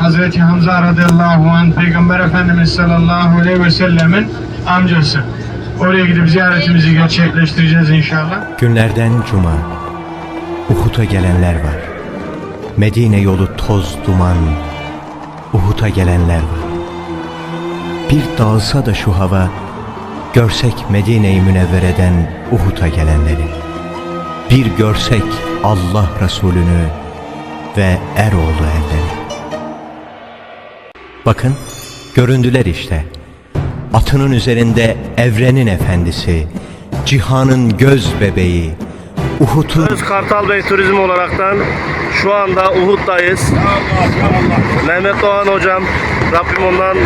Hazreti Hamza radıyallahu anh Peygamber Efendimiz sallallahu aleyhi ve sellemin amcası. Oraya gidip ziyaretimizi gerçekleştireceğiz inşallah. Günlerden cuma Uhud'a gelenler var. Medine yolu toz duman Uhud'a gelenler var. Bir dağılsa da şu hava Görsek Medine-i Münevvere'den Uhud'a gelenleri. Bir görsek Allah Resulünü ve Eroğlu erleri. Bakın göründüler işte. Atının üzerinde evrenin efendisi, cihanın göz bebeği, Uhud'un Öz Kartal Bey Turizm olaraktan şu anda Uhud'dayız. Mehmet Doğan hocam Rabbim ondan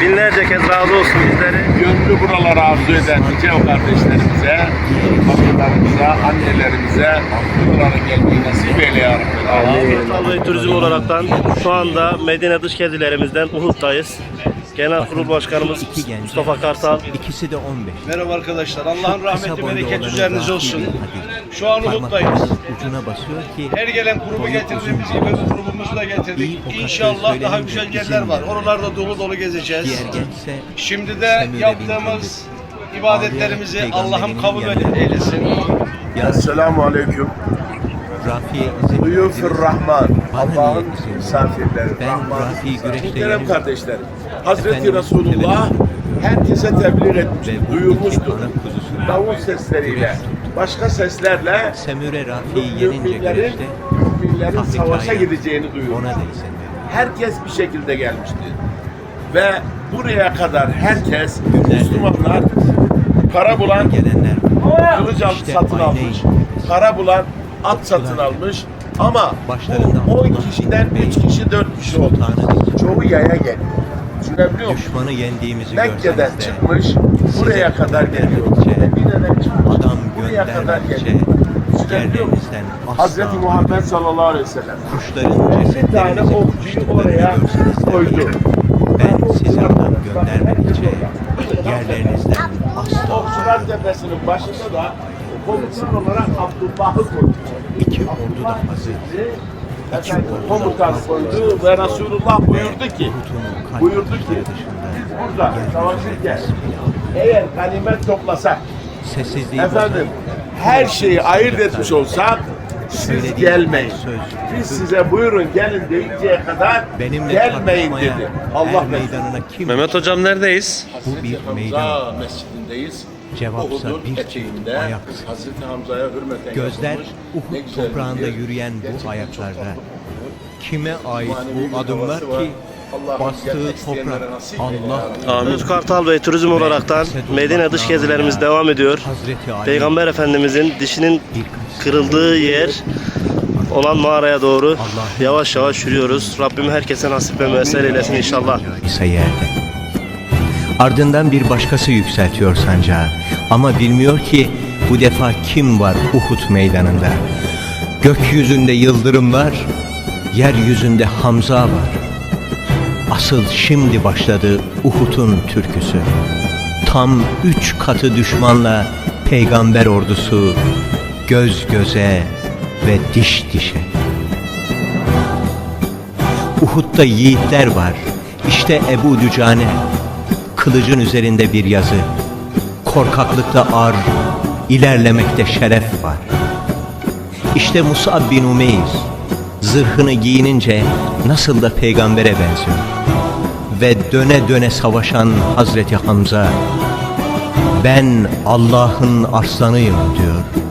binlerce kez razı olsun bizleri. gönlü buralara arzu eden nice o kardeşlerimize, babalarımıza, annelerimize buralara gelmeyi nasip eyle ya Rabbi. Kartal Bey Turizm olaraktan şu anda Medine dış gezilerimizden Uhud'dayız. Genel Kurul Başkanımız iki genç, Mustafa Kartal. ikisi de 15. Merhaba arkadaşlar. Allah'ın rahmeti olanı üzerinize olsun. Şu an Uhud'dayız. Ucuna basıyor ki Her gelen grubu getirdiğimiz gibi grubumuzu da getirdik. İnşallah daha güzel yerler var. Oralarda dolu dolu gezeceğiz. Şimdi de yaptığımız ibadetlerimizi Allah'ım kabul eylesin. ya Esselamu Aleyküm. Verdiniz. Rahman. Allah'ın misafirleri. Ben Rahman. Muhterem kardeşlerim. Hazreti Resulullah herkese tebliğ etmiştir, bu kuzusunu Davul sesleriyle, başka seslerle Semüre Rafi'yi yenince güreşte müminlerin savaşa gideceğini verin. herkes bir şekilde gelmişti. Ve buraya kadar herkes. Müslümanlar para bulan Gelenler kılıç İşte satın almış, para bulan at satın almış ama bu 10 Allah kişiden Bey, 3 kişi 4 kişi oldu. Çoğu yaya geliyor. Düşünebiliyor musun? Düşmanı yendiğimizi Mekke'den de çıkmış buraya kadar geliyor. Medine'den çıkmış adam buraya kadar geliyor. Yerlerinizden Hazreti Muhammed sallallahu aleyhi ve sellem kuşların cesetlerinizi oraya görseniz koydu. ben size adam göndermedikçe yerlerinizden asla Okçular Tepesi'nin başında da komutan olarak Abdullah'ı koydu. iki ordu da hazır. Efendim, komutan koydu ve Resulullah buyurdu ki, buyurdu ki, biz burada savaşırken eğer ganimet toplasak, sessizliği efendim her şeyi ayırt etmiş olsak, siz gelmeyin. Biz size buyurun gelin deyinceye kadar benimle gelmeyin dedi. Allah meydanına kim Mehmet hocam neredeyiz? Bu bir meydan. Mescidindeyiz. Cevapsa Uhud'un bir eteğinde ayak. Hazreti Hamza'ya hürmeten Gözler Uhud toprağında yürüyen bu ayaklarda kime ait bu adımlar ki bastığı toprak Allah. Öz Kartal Bey Turizm olaraktan Medine dış gezilerimiz devam ediyor. Peygamber Efendimizin dişinin kırıldığı yer olan mağaraya doğru yavaş yavaş yürüyoruz. Rabbim herkese nasip ve müessel eylesin inşallah. Ardından bir başkası yükseltiyor sancağı. Ama bilmiyor ki bu defa kim var Uhud meydanında. Gökyüzünde yıldırımlar, yeryüzünde Hamza var. Asıl şimdi başladı Uhud'un türküsü. Tam üç katı düşmanla peygamber ordusu göz göze ve diş dişe. Uhud'da yiğitler var. İşte Ebu Dücane. Kılıcın üzerinde bir yazı. Korkaklıkta ar, ilerlemekte şeref var. İşte Musab bin Umeyr. Zırhını giyinince nasıl da peygambere benziyor. Ve döne döne savaşan Hazreti Hamza. Ben Allah'ın arslanıyım diyor.